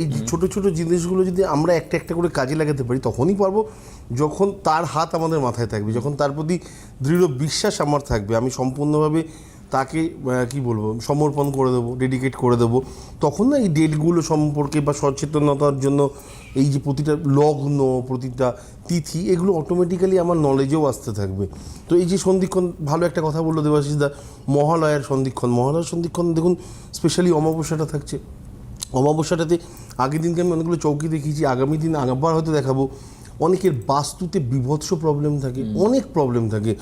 এই ছোট ছোট জিনিসগুলো যদি আমরা একটা একটা করে কাজে লাগাতে পারি তখনই পারব যখন তার হাত আমাদের মাথায় থাকবে যখন তার প্রতি দৃঢ় বিশ্বাস আমার থাকবে আমি সম্পূর্ণভাবে তাকে কি বলব সমর্পণ করে দেবো ডেডিকেট করে দেবো তখন না এই ডেটগুলো সম্পর্কে বা সচেতনতার জন্য এই যে প্রতিটা লগ্ন প্রতিটা তিথি এগুলো অটোমেটিক্যালি আমার নলেজেও আসতে থাকবে। তো এই যে সন্ধিক্ষণ ভালো একটা কথা বলল দেবাশিস দা মহালয়ার সন্ধিক্ষণ মহালয়ার সন্ধিক্ষণ দেখুন স্পেশালি অমাবস্যাটা থাকছে। অমাবস্যাটাতে আগের দিনকে আমি অনেকগুলো চৌকি দেখিয়েছি আগামী দিন আবার হয়তো দেখাবো। অনেকের বাস্তুতে বিভৎস প্রবলেম থাকে অনেক প্রবলেম থাকে।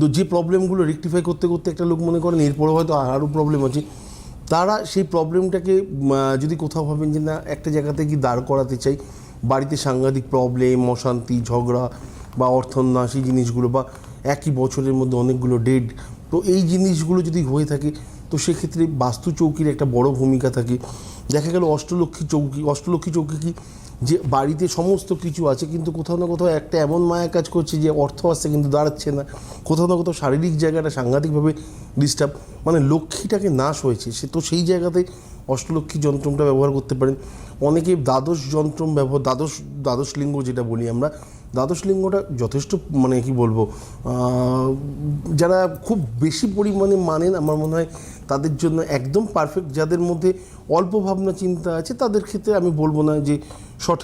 তো যে প্রবলেমগুলো রেকটিফাই করতে করতে একটা লোক মনে করেন এরপরে হয়তো আরও প্রবলেম আছে। তারা সেই প্রবলেমটাকে যদি কোথাও ভাবেন যে না একটা জায়গাতে কি দাঁড় করাতে চাই বাড়িতে সাংঘাতিক প্রবলেম অশান্তি ঝগড়া বা অর্থন্যাস এই জিনিসগুলো বা একই বছরের মধ্যে অনেকগুলো ডেড তো এই জিনিসগুলো যদি হয়ে থাকে তো সেক্ষেত্রে বাস্তু চৌকির একটা বড় ভূমিকা থাকে। দেখা গেল অষ্টলক্ষ্মী চৌকি অষ্টলক্ষ্মী চৌকি কি? যে বাড়িতে সমস্ত কিছু আছে, কিন্তু কোথাও না কোথাও একটা এমন মায়া কাজ করছে যে অর্থ আসছে কিন্তু দাঁড়াচ্ছে না। কোথাও না কোথাও শারীরিক জায়গাটা সাংঘাতিকভাবে ডিস্টার্ব মানে লক্ষ্মীটাকে নাশ হয়েছে। সে তো সেই জায়গাতে অষ্টলক্ষ্মী যন্ত্রমটা ব্যবহার করতে পারেন। অনেকে দ্বাদশ যন্ত্রম ব্যবহার দ্বাদশ দ্বাদশ লিঙ্গ যেটা বলি আমরা, দ্বাদশ লিঙ্গটা যথেষ্ট মানে কি বলব যারা খুব বেশি পরিমাণে মানেন আমার মনে হয় তাদের জন্য একদম পারফেক্ট যাদের মধ্যে অল্প ভাবনা চিন্তা আছে, তাদের ক্ষেত্রে আমি বলব না যে সঠিক।